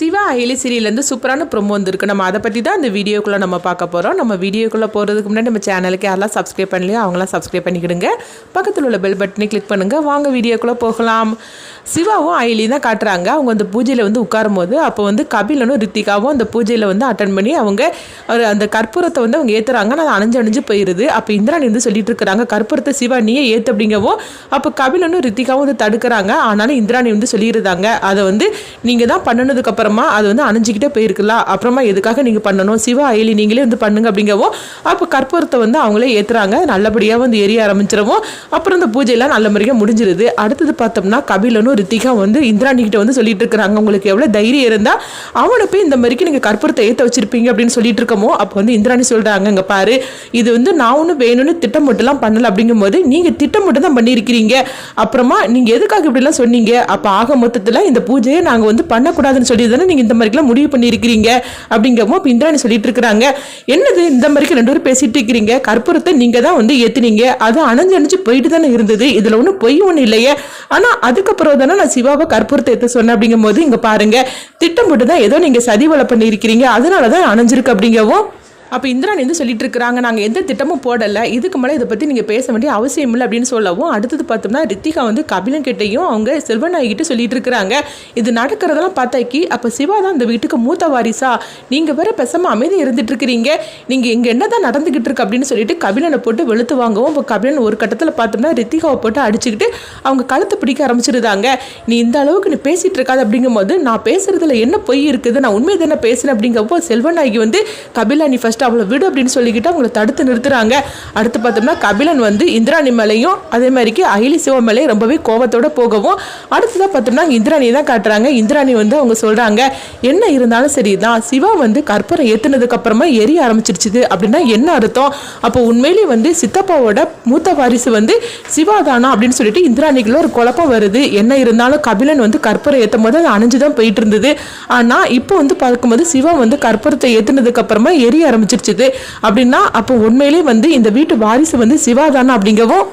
சிவா அயலி சீரியல்லேருந்து சூப்பரான ப்ரொமோ வந்திருக்கு. நம்ம அதை பற்றி தான் இந்த வீடியோக்குள்ளே நம்ம பார்க்க போகிறோம் நம்ம வீடியோக்குள்ளே போகிறதுக்கு முன்னாடி நம்ம சேனலுக்கு யாரெல்லாம் சப்ஸ்கிரைப் பண்ணலையோ அவங்களாம் சப்ஸ்கிரைப் பண்ணிக்கிடுங்க. பக்கத்தில் உள்ள பெல் பட்டனை கிளிக் பண்ணுங்கள் வாங்க வீடியோக்குள்ளே போகலாம். சிவாவும் அயிலி தான் காட்டுறாங்க. அவங்க அந்த பூஜையில் வந்து உட்காரும் போது அப்போ வந்து கபிலனும் ரித்திகாவும் அந்த பூஜையில் வந்து அட்டன் பண்ணி அவங்க ஒரு அந்த கற்பூரத்தை வந்து அவங்க ஏற்றுறாங்க நான் அணைஞ்சு அணிஞ்சு போயிடுது அப்போ இந்திராணி வந்து சொல்லிட்டு இருக்கிறாங்க கற்பூரத்தை சிவா நீயே ஏற்று அப்படிங்கவும் அப்போ கபிலனும் ரித்திகாவும் வந்து தடுக்கிறாங்க. ஆனாலும் இந்திராணி வந்து சொல்லிடுறாங்க அதை வந்து நீங்கள் தான் பண்ணினதுக்கப்புறம் அப்புறமா அது வந்து அணைஞ்சிக்கிட்டே போயிருக்கலாம் அப்புறமா எதுக்காக நீங்கள் பண்ணணும்? சிவ அயலி நீங்களே வந்து பண்ணுங்க அப்படிங்கவும் அப்போ கற்பூரத்தை வந்து அவங்களே ஏற்றுறாங்க நல்லபடியாக வந்து எரிய ஆரம்பிச்சிடவும் அப்புறம் இந்த பூஜையெல்லாம் நல்ல முறையாக முடிஞ்சிருது. அடுத்தது பார்த்தோம்னா கபிலனும் ரித்திகா வந்து இந்திராணி கிட்ட வந்து சொல்லிட்டு இருக்கிறாங்க. உங்களுக்கு எவ்வளோ தைரியம் இருந்தால் அவனை போய் இந்த மாதிரிக்கு நீங்கள் கற்பூரத்தை ஏற்ற வச்சிருப்பீங்க அப்படின்னு சொல்லிட்டு இருக்கமோ அப்போ வந்து இந்திராணி சொல்கிறாங்க இங்கே பாரு இது வந்து நான் ஒன்றும் வேணும்னு திட்டம் மட்டும்லாம் அப்படிங்கும் அப்படிங்கும்போது நீங்கள் திட்டம் மட்டும் தான் பண்ணியிருக்கிறீங்க. அப்புறமா நீங்கள் எதுக்காக இப்படிலாம் சொன்னீங்க? அப்போ ஆக மொத்தத்தில் இந்த பூஜையை நாங்கள் வந்து பண்ணக்கூடாதுன்னு சொல்லி வந்து நீங்கள் இந்த மாதிரிக்கெல்லாம் முடிவு பண்ணியிருக்கிறீங்க அப்படிங்கவும் இப்போ இந்திராணி சொல்லிட்டு இருக்கிறாங்க. என்னது இந்த மாதிரிக்கு ரெண்டு பேரும் பேசிட்டு இருக்கிறீங்க? கற்பூரத்தை நீங்கள் தான் வந்து ஏற்றுனீங்க அது அணைஞ்சு அணைஞ்சு போயிட்டு தானே இருந்தது. இதில் ஒன்றும் பொய் ஒன்றும் இல்லையே. ஆனால் அதுக்கப்புறம் தானே நான் சிவாவை கற்பூரத்தை ஏற்ற சொன்னேன் அப்படிங்கும்போது இங்கே பாருங்க திட்டம் போட்டு தான் ஏதோ நீங்கள் சதிவலை பண்ணியிருக்கிறீங்க. அதனால தான் அணைஞ்சிருக்கு அப்படிங்கவும் அப்போ இந்திராணி வந்து சொல்லிட்டு இருக்கிறாங்க நாங்கள் எந்த திட்டமும் போடலை. இதுக்கு மேலே இதை பற்றி நீங்கள் பேச வேண்டிய அவசியம் இல்லை அப்படின்னு சொல்லவும் அடுத்தது பார்த்தோம்னா ரித்திகா வந்து கபிலன் கிட்டையும் அவங்க செல்வநாயகிட்ட சொல்லிட்டு இருக்கிறாங்க இது நடக்கிறதெல்லாம் பார்த்தாக்கி அப்போ சிவா தான் இந்த வீட்டுக்கு மூத்த வாரிசா? நீங்கள் வேற பேசாமல் அமைதி இருந்துட்டு இருக்கிறீங்க நீங்கள் இங்கே என்ன தான் நடந்துகிட்டு இருக்கு அப்படின்னு சொல்லிட்டு கபிலனை போட்டு வெளுத்து வாங்கவும் இப்போ கபிலன் ஒரு கட்டத்தில் பார்த்தோம்னா ரித்திகாவை போட்டு அடிச்சுக்கிட்டு அவங்க கழுத்தை பிடிக்க ஆரம்பிச்சிருந்தாங்க. நீ இந்த அளவுக்கு நீ பேசிட்டு இருக்காது அப்படிங்கும்போது நான் பேசுறதுல என்ன பொய் இருக்குது? நான் உண்மை தானே பேசுறேன் அப்படிங்கப்போ செல்வநாயகி வந்து கபிலா நீ ஃபர்ஸ்ட் அவளை விடு அப்படின்னு சொல்லிக்கிட்டு அவங்கள தடுத்து நிறுத்துறாங்க. அடுத்து பார்த்தோம்னா கபிலன் வந்து இந்திராணி மலையும் அதே மாதிரிக்கு அகிலி சிவம் மேலேயும் ரொம்பவே கோபத்தோட போகவும் அடுத்ததாக பார்த்தோம்னா இந்திராணி தான் காட்டுறாங்க. இந்திராணி வந்து அவங்க சொல்றாங்க என்ன இருந்தாலும் சரிதான் சிவா வந்து கற்பூரம் ஏத்துனதுக்கு அப்புறமா எரிய ஆரம்பிச்சிருச்சுது அப்படின்னா என்ன அர்த்தம்? அப்போ உண்மையிலேயே வந்து சித்தப்பாவோட மூத்த வாரிசு வந்து சிவா தானா அப்படின்னு சொல்லிட்டு இந்திராணிக்குள்ள ஒரு குழப்பம் வருது. என்ன இருந்தாலும் கபிலன் வந்து கற்பூரம் ஏற்றும் போது அது அணைஞ்சு தான் போயிட்டு இருந்தது. ஆனால் இப்போ வந்து பார்க்கும்போது சிவா வந்து கற்பூரத்தை ஏற்றுனதுக்கு அப்புறமா எரிய ஆரம்பிச்சிருச்சுது அப்படின்னா அப்போ உண்மையிலே வந்து இந்த வீட்டு வாரிசு வந்து சிவா தானா அப்படிங்கவும்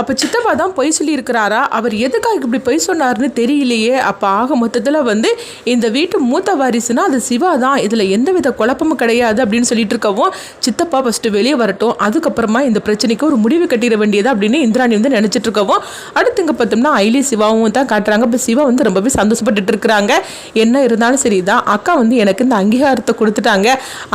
அப்போ சித்தப்பா தான் பொய் சொல்லியிருக்கிறாரா? அவர் எதுக்காக இப்படி பொய் சொன்னார்னு தெரியலையே. அப்போ ஆக மொத்தத்தில் வந்து இந்த வீட்டு மூத்த வாரிசுனா அது சிவா தான். இதில் எந்தவித குழப்பமும் கிடையாது அப்படின்னு சொல்லிட்டு இருக்கவும் சித்தப்பா ஃபஸ்ட்டு வெளியே வரட்டும். அதுக்கப்புறமா இந்த பிரச்சனைக்கு ஒரு முடிவு கட்டிட வேண்டியது அப்படின்னு இந்திராணி வந்து நினச்சிட்டு இருக்கவும் அடுத்து இங்கே பார்த்தோம்னா ஐலி சிவாவும் தான் காட்டுறாங்க. இப்போ சிவா வந்து ரொம்பவே சந்தோஷப்பட்டுட்டு இருக்கிறாங்க என்ன இருந்தாலும் சரி தான் அக்கா வந்து எனக்கு இந்த அங்கீகாரத்தை கொடுத்துட்டாங்க.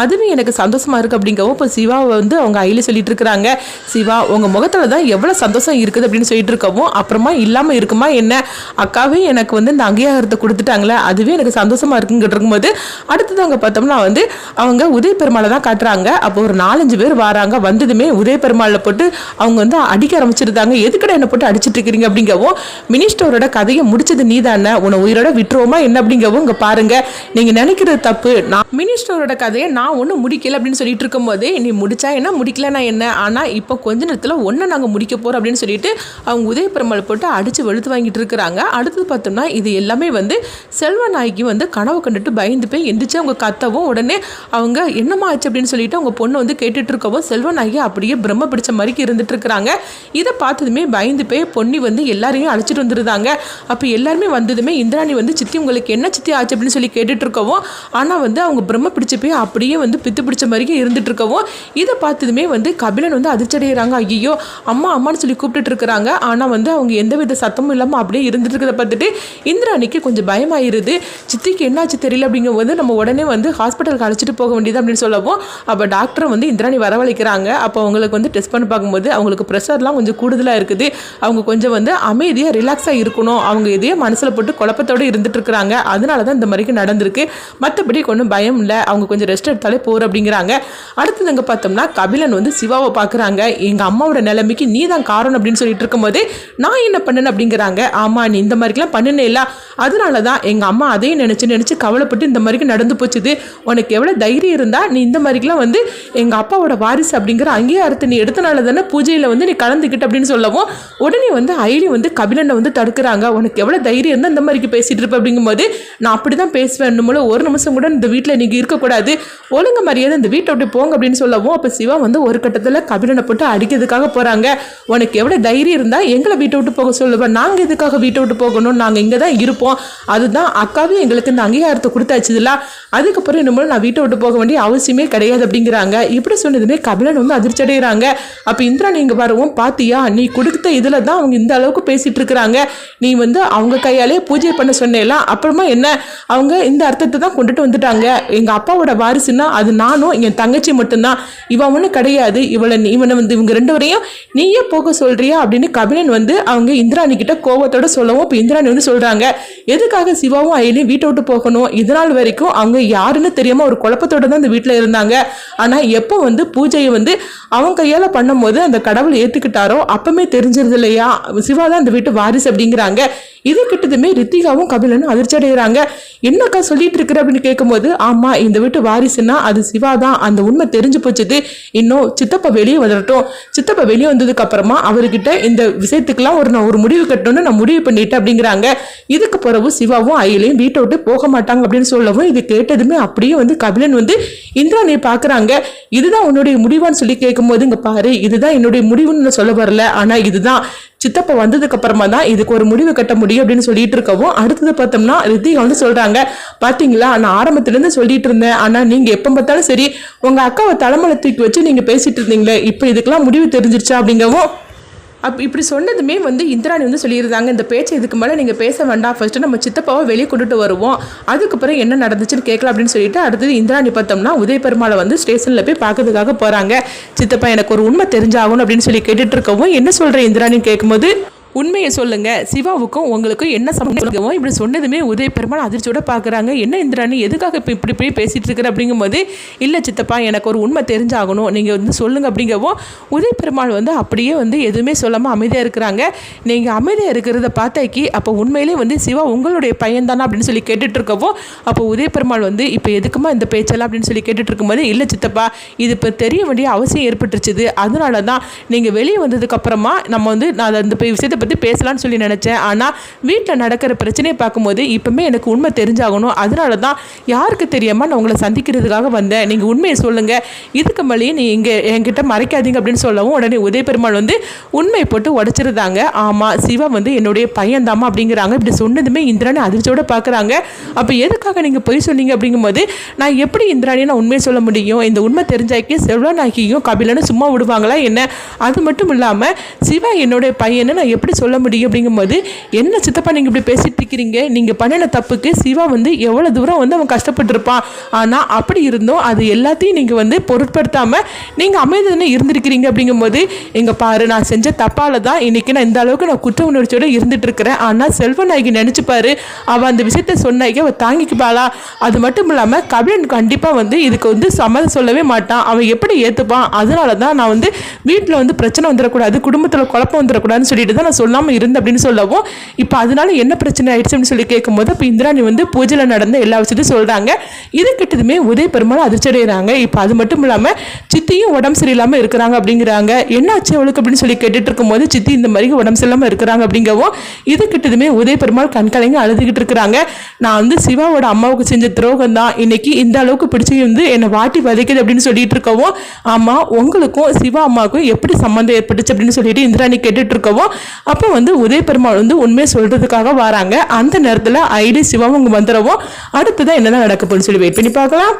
அதுவே எனக்கு சந்தோஷமாக இருக்குது அப்படிங்கவும் இப்போ சிவாவை வந்து அவங்க ஐலி சொல்லிட்டு இருக்கிறாங்க சிவா உங்கள் முகத்தில் தான் எவ்வளோ சந்தோஷம் இருக்குது அப்படின்னு சொல்லிட்டு இருக்கவும் அப்புறமா இல்லாமல் இருக்குமா என்ன? அக்காவே எனக்கு வந்து இந்த அங்கீகாரத்தை கொடுத்துட்டாங்களே அதுவே எனக்கு சந்தோஷமா இருக்குங்கிட்டு இருக்கும்போது அடுத்தது அங்கே பார்த்தோம்னா வந்து அவங்க உதய பெருமாளை தான் காட்டுறாங்க. அப்போ ஒரு நாலஞ்சு பேர் வராங்க. வந்ததுமே உதய பெருமாளில் போட்டு அவங்க வந்து அடிக்க ஆரம்பிச்சிருந்தாங்க. எதுக்கடா என்ன போட்டு அடிச்சிட்டு இருக்கிறீங்க அப்படிங்கவும் மினிஸ்டரோட கதையை முடிச்சது நீ தானே உன்னை உயிரோட விட்டுருவோமா என்ன அப்படிங்கவும் இங்கே பாருங்க. நீங்கள் நினைக்கிறது தப்பு. நான் மினிஸ்டரோட கதையை நான் ஒன்றும் முடிக்கல அப்படின்னு சொல்லிட்டு இருக்கும்போதே நீ முடிச்சா என்ன? முடிக்கலன்னா என்ன? ஆனால் இப்போ கொஞ்ச நேரத்தில் ஒன்றை நாங்கள் முடிக்க போகிறோம் அப்படின்னு சொல்லிட்டு அவங்க உதய பெருமாள் போட்டு அடித்து வெளுத்து வாங்கிட்டு இருக்கிறாங்க. அடுத்தது பார்த்தோம்னா இது எல்லாமே வந்து செல்வநாயகி வந்து கனவு கண்டுட்டு பயந்து போய் எந்திரிச்சு அவங்க கத்தவும் உடனே அவங்க என்னம்மா ஆச்சு அப்படின்னு சொல்லிட்டு அவங்க பொண்ணு வந்து கேட்டுட்டு இருக்கவும் செல்வன் செல்வநாயகி அப்படியே பிரம்ம பிடிச்ச மாதிரி இருந்துட்டு இருக்கிறாங்க இதை பார்த்ததுமே பயந்து போய் பொன்னி வந்து எல்லாரையும் அழைச்சிட்டு வந்துருந்தாங்க அப்போ எல்லாருமே வந்ததுமே இந்திராணி வந்து சித்தி உங்களுக்கு என்ன சித்தி ஆச்சு? அப்படின்னு சொல்லி கேட்டுட்டு இருக்கவும் ஆனால் வந்து அவங்க பிரம்ம பிடிச்ச போய் அப்படியே வந்து பித்து பிடிச்ச மாதிரி இருந்துட்டு இருக்கவும் இதை பார்த்ததுமே வந்து கபிலன் வந்து அதிர்ச்சடைகிறாங்க ஐயோ அம்மா அம்மான்னு சொல்லி கூப்பிட்டுட்டு இருக்கிறாங்க ஆனால் வந்து அவங்க எந்தவித சத்தமும் இல்லாமல் அப்படியே இருந்துட்டு இருக்கிறத பார்த்துட்டு இந்திராணிக்கு கொஞ்சம் பயமாயிருது. சித்திக்கு என்னாச்சு தெரியல அப்படிங்கும்போது நம்ம உடனே வந்து ஹாஸ்பிட்டலுக்கு அழைச்சிட்டு போக வேண்டியது அப்படின்னு சொல்லவும் அப்போ டாக்டரை வந்து இந்திராணி வரவழைக்கிறாங்க. அப்போ அவங்களுக்கு வந்து டெஸ்ட் பண்ணி பார்க்கும்போது அவங்களுக்கு ப்ரெஷர்லாம் கொஞ்சம் கூடுதலாக இருக்குது. அவங்க கொஞ்சம் வந்து அமைதியாக ரிலாக்ஸாக இருக்கணும். அவங்க எதையோ மனசில் போட்டு குழப்பத்தோடு இருந்துட்டு இருக்கிறாங்க. அதனால தான் இந்த மாதிரிக்கு நடந்திருக்கு. மற்றபடி ஒன்றும் பயம் இல்லை. அவங்க கொஞ்சம் ரெஸ்ட் எடுத்தாலே போகிற அப்படிங்கிறாங்க. அடுத்தது அங்கே பார்த்தோம்னா கபிலன் வந்து சிவாவை பார்க்குறாங்க. எங்கள் அம்மாவோட நிலைமைக்கு நீ தான் காரணம் அப்படின்னு சொல்லிட்டு இருக்கும்போது நான் என்ன பண்ணேன் அப்படிங்கிறாங்க. ஆமாம் நீ இந்த மாதிரிக்கெலாம் பண்ணுனே இல்லை அதனால தான் எங்கள் அம்மா அதையும் நினச்சி நினச்சி கவலைப்பட்டு இந்த மாதிரிக்கு நடந்து போச்சுது. உனக்கு எவ்வளோ தைரியம் இருந்தால் நீ இந்த மாதிரிக்கெலாம் வந்து எங்கள் அப்பாவோட வாரிசு அப்படிங்கிற அங்கீகாரத்தை நீ எடுத்தனால தானே பூஜையில் வந்து நீ கலந்துக்கிட்ட அப்படின்னு சொல்லவும் உடனே வந்து ஐலி வந்து கபிலனை வந்து தடுக்கிறாங்க. உனக்கு எவ்வளோ தைரியம் இருந்தால் இந்த மாதிரிக்கு பேசிகிட்டு இருப்ப அப்படிங்கும்போது நான் அப்படி தான் பேசுவேன் நம்மள ஒரு நிமிஷம் கூட இந்த வீட்டில் நீங்கள் இருக்கக்கூடாது. ஒழுங்கு மரியாதை இந்த வீட்டை விட்டு போங்க அப்படின்னு சொல்லவும் அப்போ சிவா வந்து ஒரு கட்டத்தில் கபிலனை போட்டு அடிக்கிறதுக்காக போகிறாங்க உனக்கு எவ்வளோ தைரியம் இருந்தால் எங்களை வீட்டை விட்டு போக சொல்லுவேன் நாங்கள் எதுக்காக வீட்டை விட்டு போகணும்? நாங்கள் இங்கே தான் இருப்போம். அதுதான் அக்காவே எங்களுக்கு இந்த அங்கீகாரத்தை கொடுத்தாச்சுதுல அதுக்கப்புறம் இனிமேல் நான் வீட்டை விட்டு போக வேண்டிய அவசியமே கிடையாது அப்படிங்கிறாங்க. இப்படி சொன்னதுமே கபிலன் வந்து அதிர்ச்சி அடைகிறாங்க அப்போ இந்திரா நீங்கள் வரவும் பாத்தியா நீ கொடுத்த இதில் தான் அவங்க இந்த அளவுக்கு பேசிட்டு இருக்கிறாங்க. நீ வந்து அவங்க கையாலே பூஜை பண்ண சொன்னேலாம் அப்புறமா என்ன? அவங்க இந்த அர்த்தத்தை தான் கொண்டுட்டு வந்துட்டாங்க. எங்கள் அப்பாவோட வாரிசுன்னா அது நானும் என் தங்கச்சி மட்டும்தான். இவன் ஒன்றும் கிடையாது. இவளை இவனை வந்து இவங்க ரெண்டு வரையும் நீயே போக சொல்கிறியா அப்படின்னு கபிலன் வந்து அவங்க இந்திராணி கிட்ட கோவத்தோட சொல்லவும் இப்போ இந்திராணி வந்து சொல்கிறாங்க எதுக்காக சிவாவும் அயலியும் வீட்டை விட்டு போகணும்? இதனால் வரைக்கும் அவங்க யாருன்னு தெரியாம ஒரு குழப்பத்தோடு தான் இந்த வீட்டில் இருந்தாங்க. ஆனா எப்போ வந்து பூஜையை வந்து அவன் கையால பண்ணும்போது அந்த கடவுள் ஏத்துக்கிட்டாரோ அப்பமே தெரிஞ்சிருது இல்லையா? சிவா தான் இந்த வீட்டு வாரிசு அப்படிங்கிறாங்க. இது கிட்டதுமே ரித்திகாவும் கபிலனும் அதிர்ச்சி அடைகிறாங்க என்னக்கா சொல்லிட்டு இருக்கிற அப்படின்னு கேட்கும்போது ஆமா இந்த வீட்டு வாரிசுன்னா அது சிவா தான். அந்த உண்மை தெரிஞ்சு போச்சுது. இன்னும் சித்தப்பா வெளியே வந்துடட்டும் சித்தப்பா வெளியே வந்ததுக்கு அப்புறமா அவர்கிட்ட இந்த விஷயத்துக்கெல்லாம் ஒரு நான் ஒரு முடிவு கட்டணும்னு நான் முடிவு பண்ணிட்டேன் அப்படிங்கிறாங்க. இதுக்கு பிறகு சிவாவும் அயலையும் வீட்டை விட்டு போக மாட்டாங்க அப்படின்னு சொல்லவும் இது கேட்டதுமே அப்படியே வந்து கபிலன் வந்து இந்திராணியை பார்க்கறாங்க இதுதான் உன்னுடைய முடிவான்னு சொல்லி கேட்கும்போது இங்கே பாரு இதுதான் என்னுடைய முடிவுன்னு நான் சொல்ல வரல. ஆனா இதுதான். சித்தப்பா வந்ததுக்கு அப்புறமா தான் இதுக்கு ஒரு முடிவு கட்ட முடியும் அப்படின்னு சொல்லிட்டு இருக்கவும் அடுத்தது பார்த்தோம்னா ரித்திகா வந்து சொல்றாங்க. பாத்தீங்களா? நான் ஆரம்பத்துல இருந்து சொல்லிட்டு இருந்தேன். ஆனா நீங்க எப்போ பார்த்தாலும் சரி உங்க அக்காவை தலைமலை தூக்கி வச்சு நீங்க பேசிட்டு இருந்தீங்களே இப்போ இதுக்கெல்லாம் முடிவு தெரிஞ்சிருச்சா அப்படிங்கவும் அப் இப்படி சொன்னதுமே வந்து இந்திராணி வந்து சொல்லியிருந்தாங்க. இந்த பேச்சை இதுக்கு மேலே நீங்கள் பேச வேண்டாம். ஃபர்ஸ்ட்டு நம்ம சித்தப்பாவை வெளியே கொண்டுட்டு வருவோம். அதுக்கப்புறம் என்ன நடந்துச்சுன்னு கேட்கலாம் அப்படின்னு சொல்லிட்டு அடுத்தது இந்திராணி பார்த்தோம்னா உதய பெருமாளை வந்து ஸ்டேஷனில் போய் பார்க்கறதுக்காக போகிறாங்க சித்தப்பா எனக்கு ஒரு உண்மை தெரிஞ்சாகணும் அப்படின்னு சொல்லி கேட்டுட்டு இருக்கவும் என்ன சொல்கிற இந்திராணின்னு கேட்கும்போது உண்மையை சொல்லுங்க. சிவாவுக்கும் உங்களுக்கும் என்ன சம்பந்தம்? இப்படி சொன்னதுமே உதய பெருமாள் அதிர்ச்சியோட பார்க்குறாங்க என்ன இந்திராணி? எதுக்காக இப்போ இப்படி போய் பேசிட்டு இருக்கிற? அப்படிங்கும்போது இல்லை சித்தப்பா எனக்கு ஒரு உண்மை தெரிஞ்சாகணும். நீங்கள் வந்து சொல்லுங்க. அப்படிங்கவும் உதய பெருமாள் வந்து அப்படியே வந்து எதுவுமே சொல்லாமல் அமைதியாக இருக்கிறாங்க. நீங்கள் அமைதியாக இருக்கிறத பார்த்தாக்கி அப்போ உண்மையிலே வந்து சிவா உங்களுடைய பையன் தானே? அப்படின்னு சொல்லி கேட்டுட்டு இருக்கவோ அப்போ உதய பெருமாள் வந்து இப்போ எதுக்குமா இந்த பேச்செல்லாம்? அப்படின்னு சொல்லி கேட்டுட்டு இருக்கும்போது இல்லை சித்தப்பா இது இப்போ தெரிய வேண்டிய அவசியம் ஏற்பட்டுருச்சுது. அதனால தான் நீங்கள் வெளியே வந்ததுக்கு அப்புறமா நம்ம வந்து நான் அந்த விஷயத்தை பற்றி பேசலாம்னு சொல்லி நினச்சேன். ஆனால் வீட்டில் நடக்கிற பிரச்சனையை பார்க்கும்போது இப்போமே எனக்கு உண்மை தெரிஞ்சாகணும். அதனால தான் யாருக்கு தெரியாமல் நான் உங்களை சந்திக்கிறதுக்காக வந்தேன். நீங்கள் உண்மையை சொல்லுங்கள் இதுக்கு மேலேயே நீ இங்கே என்கிட்ட மறைக்காதீங்க அப்படின்னு சொல்லவும் உடனே உதய பெருமாள் வந்து உண்மையை போட்டு உடச்சிருந்தாங்க. ஆமாம் சிவா வந்து என்னுடைய பையன்தாம்மா அப்படிங்கிறாங்க. இப்படி சொன்னதுமே இந்திராணி அதிர்ச்சியோடு பார்க்குறாங்க. அப்போ எதுக்காக நீங்கள் பொய் சொன்னீங்க அப்படிங்கும்போது நான் எப்படி இந்திராணி நான் உண்மையை சொல்ல முடியும்? இந்த உண்மை தெரிஞ்சாக்கி செல்வநாயகியும் கபிலனும் சும்மா விடுவாங்களா என்ன? அது மட்டும் இல்லாமல் சிவா என்னுடைய பையனை நான் எப்படி சொல்ல முடியும் அப்படிங்கும்போது என்ன சித்தப்பா நீங்கள் இப்படி பேசிட்டு இருக்கிறீங்க? நீங்கள் பண்ணின தப்புக்கு சிவா வந்து எவ்வளோ தூரம் வந்து அவன் கஷ்டப்பட்டிருப்பான். ஆனால் அப்படி இருந்தும். அது எல்லாத்தையும் நீங்கள் வந்து பொருட்படுத்தாமல் நீங்கள் அமைதியான இருந்திருக்கிறீங்க. அப்படிங்கும்போது எங்கள் பாரு நான் செஞ்ச தப்பால் தான் இன்றைக்கி நான் இந்த அளவுக்கு நான் குற்ற உணர்ச்சியோடு இருந்துட்டு இருக்கிறேன் ஆனால் செல்வநாயகி நினச்சிப்பாரு அவள் அந்த விஷயத்த சொன்னாக்கி அவள் தாங்கிக்குப்பாளா அது மட்டும் இல்லாமல் கபிலன் கண்டிப்பாக வந்து இதுக்கு வந்து சம்மதம் சொல்லவே மாட்டான். அவன் எப்படி ஏற்றுப்பான் அதனால தான் நான் வந்து வீட்டில் வந்து பிரச்சனை வந்துடக்கூடாது குடும்பத்தில் குழப்பம் வந்துடக்கூடாதுன்னு சொல்லிட்டு தான் நான் சொல்லாமல் இருந்தேன் அப்படின்னு சொல்லவும் இப்போ அதனால என்ன பிரச்சனை ஆயிடுச்சு அப்படின்னு சொல்லி கேட்கும்போது இப்போ இந்திராணி வந்து பூஜையில் நடந்த எல்லா விஷயத்தையும் சொல்கிறாங்க இது கிட்டதுமே உதய பெருமாள் அதிர்ச்சி அடைகிறாங்க இப்போ அது மட்டும் இல்லாமல் சித்தியும் உடம்பு சரியில்லாமல் இருக்கிறாங்க அப்படிங்கிறாங்க. என்ன ஆச்சு அவளுக்கு அப்படின்னு சொல்லி கேட்டுட்டு இருக்கும்போது சித்தி இந்த மாதிரி உடம்பு சரியில்லாமல் இருக்கிறாங்க அப்படிங்கவும் இது கிட்டதுமே உதய பெருமாள் கண்கலைங்க அழுதுகிட்டு இருக்கிறாங்க. நான் வந்து சிவாவோட அம்மாவுக்கு செஞ்ச துரோகம் தான் இன்னைக்கு இந்த அளவுக்கு பிடிச்சி வந்து என்னை வாட்டி வதைக்குது அப்படின்னு சொல்லிட்டு இருக்கவும் ஆமாம் உங்களுக்கும் சிவா அம்மாவுக்கும் எப்படி சம்மந்தம் ஏற்பட்டுச்சு அப்படின்னு சொல்லிட்டு இந்திராணி கேட்டுட்டு இருக்கவும் அப்போ வந்து உதய பெருமாள் வந்து உண்மையை சொல்றதுக்காக வராங்க. அந்த நேரத்தில் ஐடி சிவாவும் அவங்க வந்துடவும் அடுத்ததான் என்னென்ன நடக்க போகுதுன்னு சொல்லி வெயிட் பண்ணி பார்க்கலாம்.